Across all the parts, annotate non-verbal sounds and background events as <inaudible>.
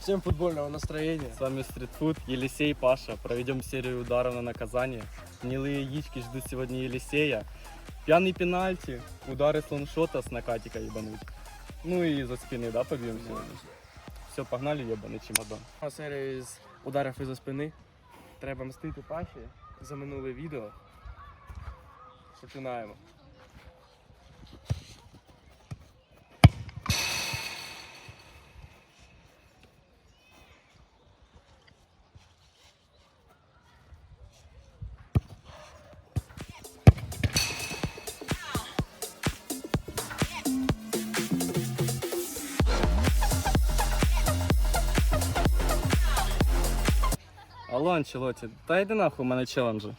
Всем футбольного настроения. С вами Стритфуд, Елисей, Паша. Проведем серию ударов на наказание. Гнилые яички ждут сегодня Елисея. Пьяный пенальти, удары с лоншота с накатика ебануть. Ну и за спины, да, побьем сегодня? Все, погнали, ебаный чемодан. Серія з ударів із-за спини. Треба мстити Паші за минуле відео. Починаємо. Алло, Анчелоті, та йди нахуй, у мене челенджі.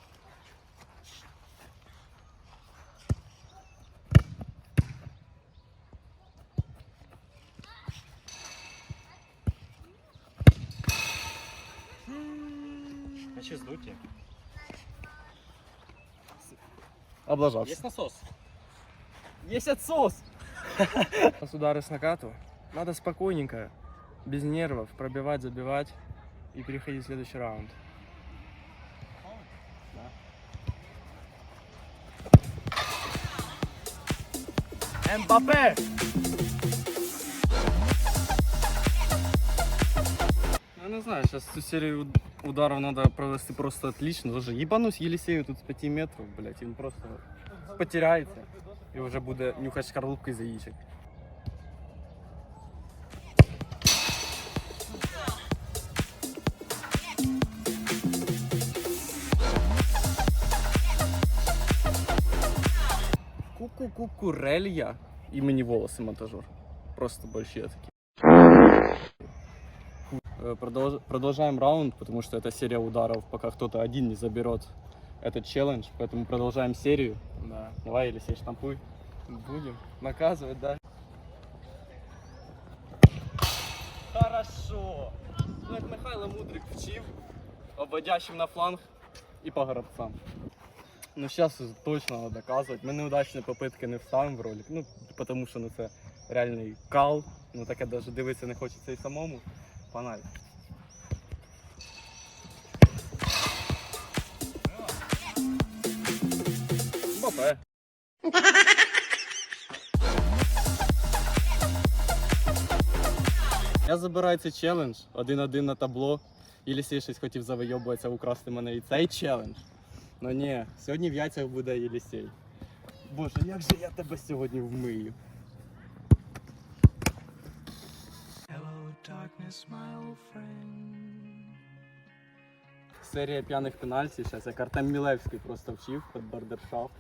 Хочу сдуть. Облажався. Есть насос? Есть отсос! С удары с накату. Надо спокойненько, без нервов, пробивать, забивать и переходить в следующий раунд. Мбаппе! Я не знаю, сейчас цю серію уд- ударов надо провести просто отлично. Даже ебанусь Елисею тут з 5 метрів, блядь, він просто потеряється і вже буде нюхати шкарлупки за яичек. Ку-ку-ку-курелья імені волоси монтажер. Просто большие такие. Э, продолж- Продолжаем раунд, потому что это серия ударов, пока кто-то один не заберет этот челлендж. Поэтому продолжаем серию. Да. Давай, Елисей, штампуй. Будем наказывать, да? Хорошо. Ну, як Михайло Мудрик вчив, обводящим на фланг і по горобцам. Ну, зараз точно треба доказувати. Ми неудачні попитки не вставимо в ролик. Ну, тому що ну, це реальний кал. Ну таке навіть дивитися не хочеться і самому. Панай. Бапе. Я забираю цей челендж один-один на табло. Єлісей щось хотів завойовуватися, украсти мене і цей челендж. Ну ні, сьогодні в яйцях буде Єлісей. Боже, як же я тебе сьогодні вмию. Hello, darkness, my old friend. Серія п'яних пенальтів. Зараз як Артем Мілевський просто вчив під бардершафт.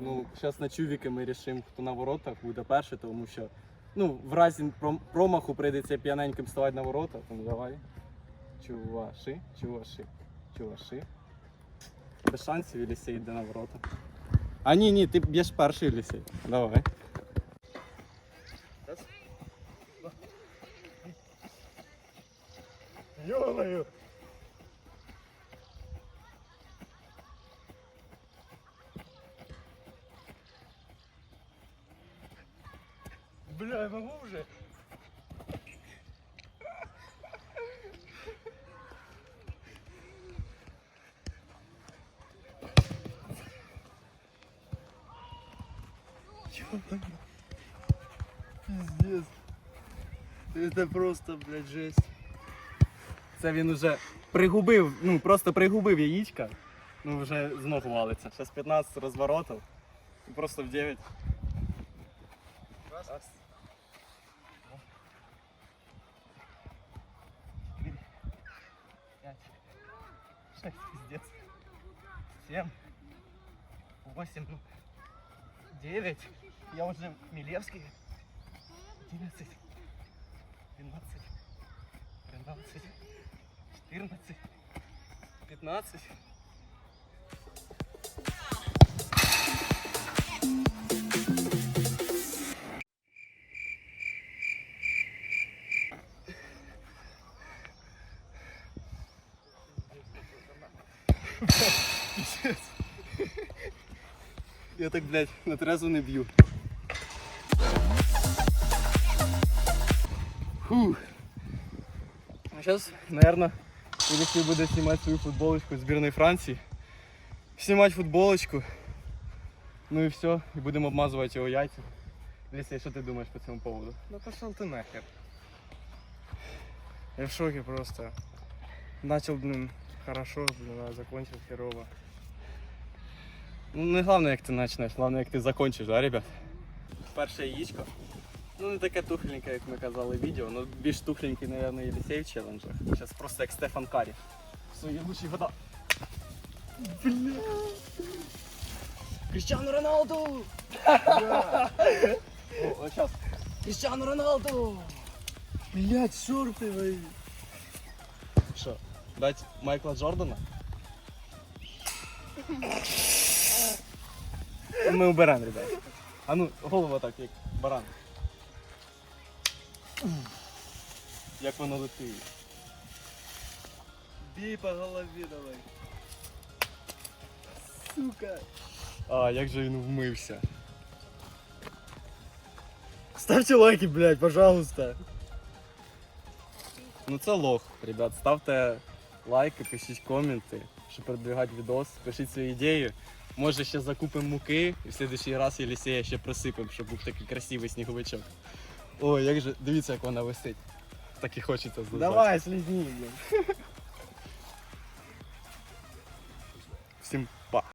Ну, зараз на чувіки ми рішимо, хто на воротах буде перший, тому що ну, в разі промаху прийдеться п'яненьким ставати на ворота, тому давай. Чуваши, чуваши, чуваши. Без шансів Єлісей йде на ворота. А ні, ні, ти б'єш перший Єлісей. Давай. Ё-моё! Пиздец. Это просто, блядь, жесть. Це він уже пригубив, ну просто пригубив яєчка. Ну вже з ног валиться. Зараз 15 розворотів. І просто в 9. Раз. Четыре. Пять. Шесть, пиздец. Семь. Восемь. Ну. Девять. Я уже Милевский. Одиннадцать. Двенадцать. Тринадцать. 14, 15. <laughs> Я так, блядь, на трезу не б'ю. Фух. Сейчас, наверное, Елисей буде знімати свою футболочку збірної Франції. Знімати футболочку. Ну і все, і будемо обмазувати його яйця. Елисей, що ти думаєш по цьому поводу? Да пошел ты нахер. Я в шоке просто. Начал, блин, хорошо, блин, а закончил херово. Ну, не головне, як ти почнеш, головне, як ти закінчиш, да, ребят? Перше яєчко. Ну, не таке тухленьке, як ми казали в відео, ну більш тухленький, мабуть, Єлісей в челенджах. Зараз просто як Стефан Карі. Є лучший вода. Бля. Кріштіану Роналду! О, зараз. Кріштіану Роналду! Блять, шорты мои. Що, дать Майкла Джордана? <laughs> Ми уберемо, ребят. А ну, голову так, як баран. Як воно летить. Бей по голове давай. Сука. А, як же він вмився. Ставьте лайки, блядь, пожалуйста. Ну це лох, ребят. Ставте лайки, пишіть коменти, щоб продвигати відос, пишіть свої ідеї. Може ще закупимо муки і в следующий раз Єлісея ще присипемо, щоб був такий красивий сніговичок. Ой, як же, дивіться, як вона висить. Так і хочеться здати. Давай, слізні. Всім